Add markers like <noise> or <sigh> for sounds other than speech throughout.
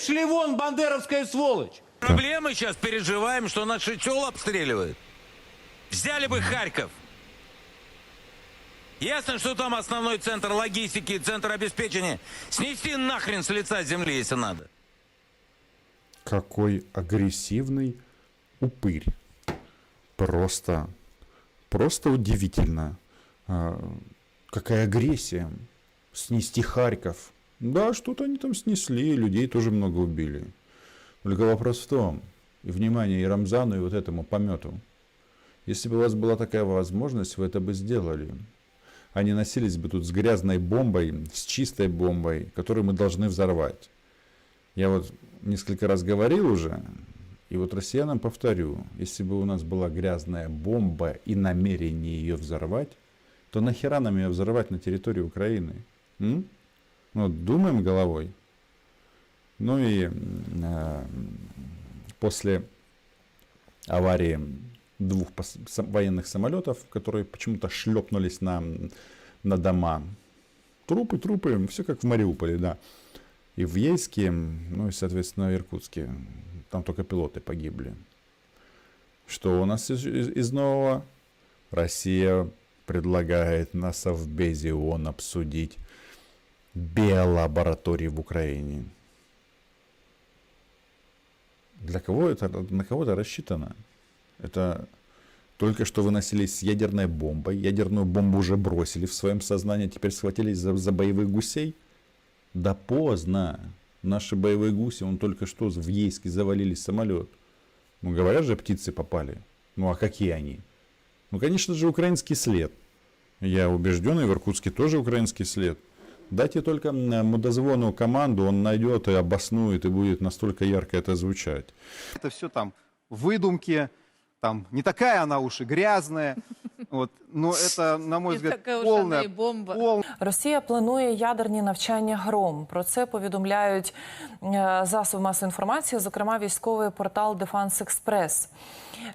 Шли вон, бандеровская сволочь! Проблемы сейчас переживаем, что наши тел обстреливают. Взяли бы Харьков. Ясно, что там основной центр логистики, центр обеспечения. Снести нахрен с лица земли, если надо. Какой агрессивный упырь. Просто, просто удивительно. А, какая агрессия. Снести Харьков. Да, что-то они там снесли, людей тоже много убили. Только вопрос в том, и внимание и Рамзану, и вот этому помету. Если бы у вас была такая возможность, вы это бы сделали. Они носились бы тут с грязной бомбой, с чистой бомбой, которую мы должны взорвать. Я вот несколько раз говорил уже, и вот россиянам повторю, если бы у нас была грязная бомба и намерение ее взорвать, то нахера нам ее взорвать на территории Украины? М? Ну, думаем головой. Ну и э, после аварии двух военных самолетов, которые почему-то шлепнулись на, на дома. Трупы, трупы, все как в Мариуполе, да. И в Ейске, ну и, соответственно, в Иркутске. Там только пилоты погибли. Что у нас из, из- из нового? Россия предлагает на Совбезе ООН обсудить биолаборатории в Украине. Для кого это, на кого это рассчитано? Это только что вы носились с ядерной бомбой. Ядерную бомбу уже бросили в своем сознании, теперь схватились за, за боевых гусей. Да поздно. Наши боевые гуси, он только что в Ейске завалили самолет. Ну, говорят же, птицы попали. Ну, а какие они? Ну, конечно же, украинский след. Я убежден, и в Иркутске тоже украинский след. Дайте только м, мудозвону команду, он найдет и обоснует, и будет настолько ярко это звучать. Это все там выдумки, там не такая она уж и грязная. Вот, но это, на мой <laughs> Не взгляд, полная, бомба. пол- Росія планує ядерні навчання гром. Про це повідомляють е, засоби масової інформації, зокрема військовий портал Дефанс Експрес.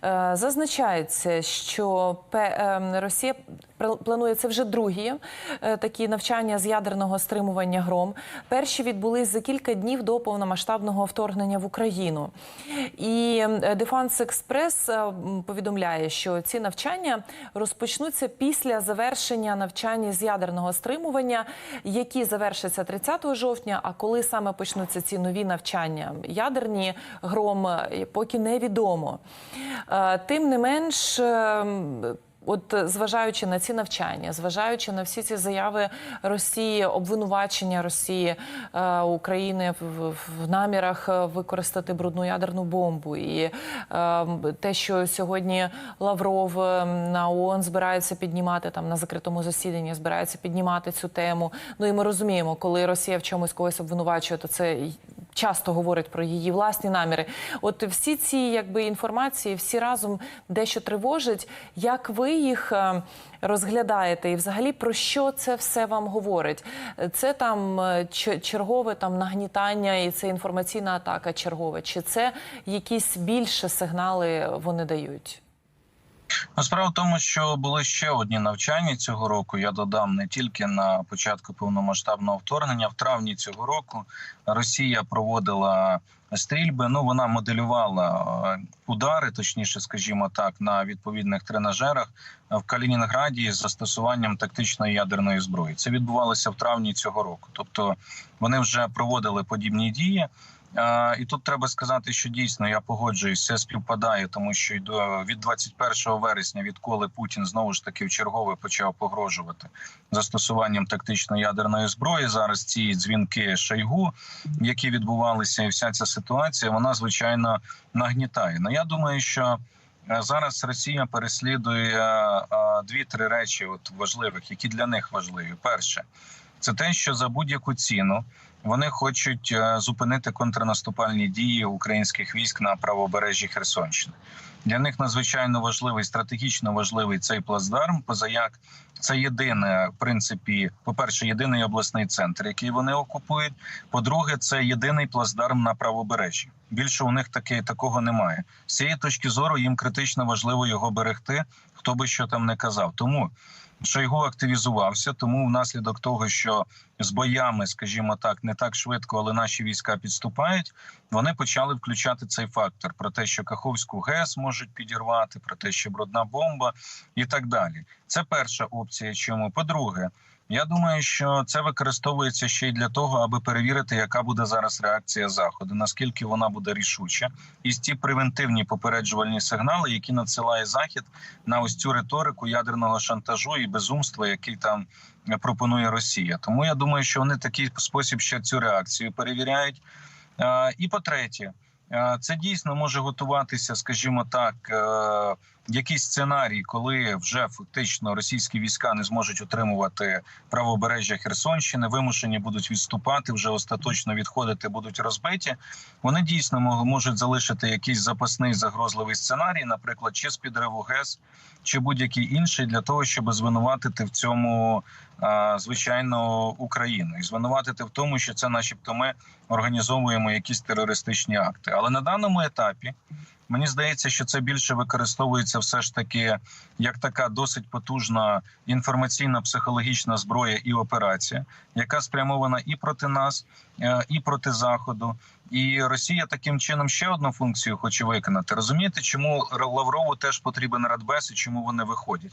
Е, Зазначається, що е, Росія планує це вже другі е, такі навчання з ядерного стримування гром. Перші відбулись за кілька днів до повномасштабного вторгнення в Україну. І Дефанс Експрес повідомляє, що ці навчання розпочнуться після завершення навчання з ядерного стримування, які завершаться 30 жовтня. А коли саме почнуться ці нові навчання, ядерні гром, е, поки невідомо. Е, Тим не менш. От е, зважаючи на ці навчання, зважаючи на всі ці заяви Росії, обвинувачення Росії е, України в, намірах е, використати брудну ядерну бомбу, і те, що сьогодні Лавров на ООН збирається піднімати там на закритому засіданні, збирається піднімати цю тему. Ну і ми розуміємо, коли Росія в чомусь когось обвинувачує, то це часто говорить про її власні наміри. От всі ці якби інформації, всі разом дещо тривожить. Як ви їх е, розглядаєте, і взагалі про що це все вам говорить? Це там е, чергове там нагнітання, і це інформаційна атака чергова, чи це якісь більше сигнали вони дають? Ну, Справа в тому, що були ще одні навчання цього року. Я додам не тільки на початку повномасштабного вторгнення. В травні цього року Росія проводила стрільби. Ну вона моделювала е, удари, точніше, скажімо так, на відповідних тренажерах в Калінінграді з застосуванням тактичної ядерної зброї. Це відбувалося в травні цього року. Тобто вони вже проводили подібні дії. Е, І тут треба сказати, що дійсно я погоджуюсь, все співпадає, тому що до від 21 вересня, відколи Путін знову ж таки в чергове почав погрожувати застосуванням тактичної ядерної зброї. Зараз ці дзвінки Шойгу, які відбувалися, і вся ця ситуація, вона звичайно нагнітає. Ну я думаю, що е, зараз Росія переслідує е, дві-три речі, от важливих, які для них важливі. Перше, це те, що за будь-яку ціну вони хочуть е, зупинити контрнаступальні дії українських військ на правобережжі Херсонщини. Для них надзвичайно важливий стратегічно важливий цей плацдарм. Позаяк це єдине, в принципі, по перше, єдиний обласний центр, який вони окупують. По-друге, це єдиний плацдарм на правобережжі. Більше у них таке такого немає. З цієї точки зору їм критично важливо його берегти. Хто би що там не казав. Тому Шойгу активізувався, тому внаслідок того, що з боями, скажімо так, не так швидко, але наші війська підступають. Вони почали включати цей фактор про те, що Каховську ГЕС можуть підірвати, про те, що брудна бомба і так далі. Це перша опція. Чому по-друге, я думаю, що це використовується ще й для того, аби перевірити, яка буде зараз реакція заходу, наскільки вона буде рішуча, і ті превентивні попереджувальні сигнали, які надсилає захід на ось цю риторику ядерного шантажу і безумства, який там пропонує Росія. Тому я думаю, що вони такий спосіб ще цю реакцію перевіряють. І по-третє, е, це дійсно може готуватися, скажімо так, е, якийсь сценарій, коли вже фактично російські війська не зможуть утримувати правобережжя Херсонщини, вимушені будуть відступати, вже остаточно відходити, будуть розбиті. Вони дійсно можуть залишити якийсь запасний загрозливий сценарій, наприклад, чи з підриву ГЕС, чи будь-який інший, для того, щоб звинуватити в цьому а, звичайно Україну і звинуватити в тому, що це, начебто, ми організовуємо якісь терористичні акти. Але на даному етапі мені здається, що це більше використовується все ж таки як така досить потужна інформаційна психологічна зброя і операція, яка спрямована і проти нас, е, і проти заходу. І Росія таким чином ще одну функцію хоче виконати. Розумієте, чому Лаврову теж потрібен радбез і чому вони виходять?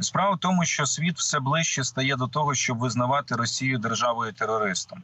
Справа в тому, що світ все ближче стає до того, щоб визнавати Росію державою терористом.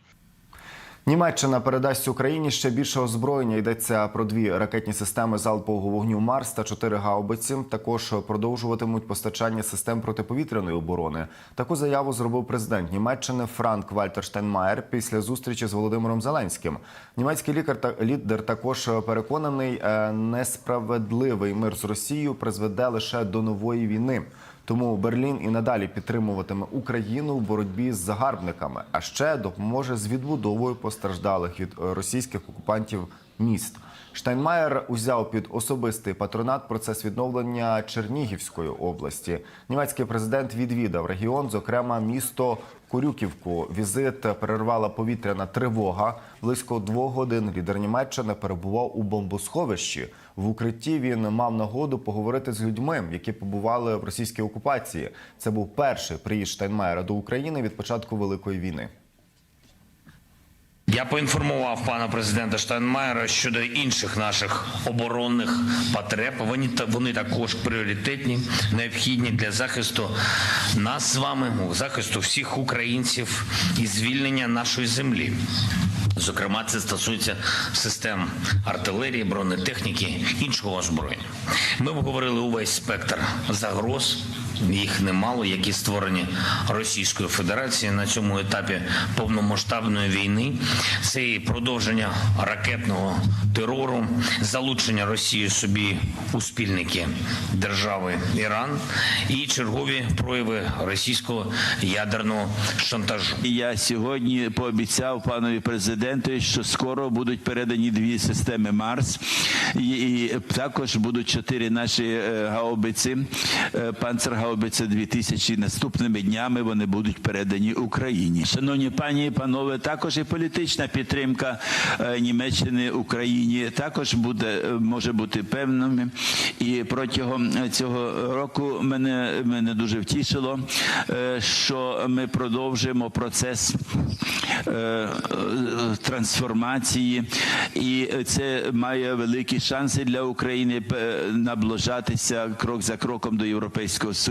Німеччина передасть Україні ще більше озброєння. Йдеться про дві ракетні системи залпового вогню Марс та чотири гаубиці. Також продовжуватимуть постачання систем протиповітряної оборони. Таку заяву зробив президент Німеччини Франк Вальтер Штайнмаєр після зустрічі з Володимиром Зеленським. Німецький лікар та лідер також переконаний, е, несправедливий мир з Росією призведе лише до нової війни. Тому Берлін і надалі підтримуватиме Україну в боротьбі з загарбниками, а ще допоможе з відбудовою постраждалих від е, російських окупантів міст. Штайнмаєр узяв під особистий патронат процес відновлення Чернігівської області. Німецький президент відвідав регіон, зокрема місто Курюківку. Візит перервала повітряна тривога. Близько двох годин лідер Німеччини перебував у бомбосховищі. В укритті він мав нагоду поговорити з людьми, які побували в російській окупації. Це був перший приїзд Штайнмаєра до України від початку великої війни. Я поінформував пана президента Штайнмаєра щодо інших наших оборонних потреб. Вони вони також пріоритетні, необхідні для захисту нас з вами, захисту всіх українців і звільнення нашої землі. Зокрема, це стосується систем артилерії, бронетехніки, іншого озброєння. Ми обговорили увесь спектр загроз. Їх немало, які створені Російською Федерацією на цьому етапі повномасштабної війни. Це і продовження ракетного терору, залучення Росії собі у спільники держави Іран і чергові прояви російського ядерного шантажу. Я сьогодні пообіцяв панові президенту, що скоро будуть передані дві системи Марс, і, також будуть чотири наші е, гаубиці, е, панцергаубиця 2000. Наступними днями вони будуть передані Україні. Шановні пані і панове, також і політична підтримка е, Німеччини Україні також буде е, може бути певними. І протягом цього року мене мене дуже втішило, е, що ми продовжуємо процес трансформації, і це має великі шанси для України наближатися крок за кроком до Європейського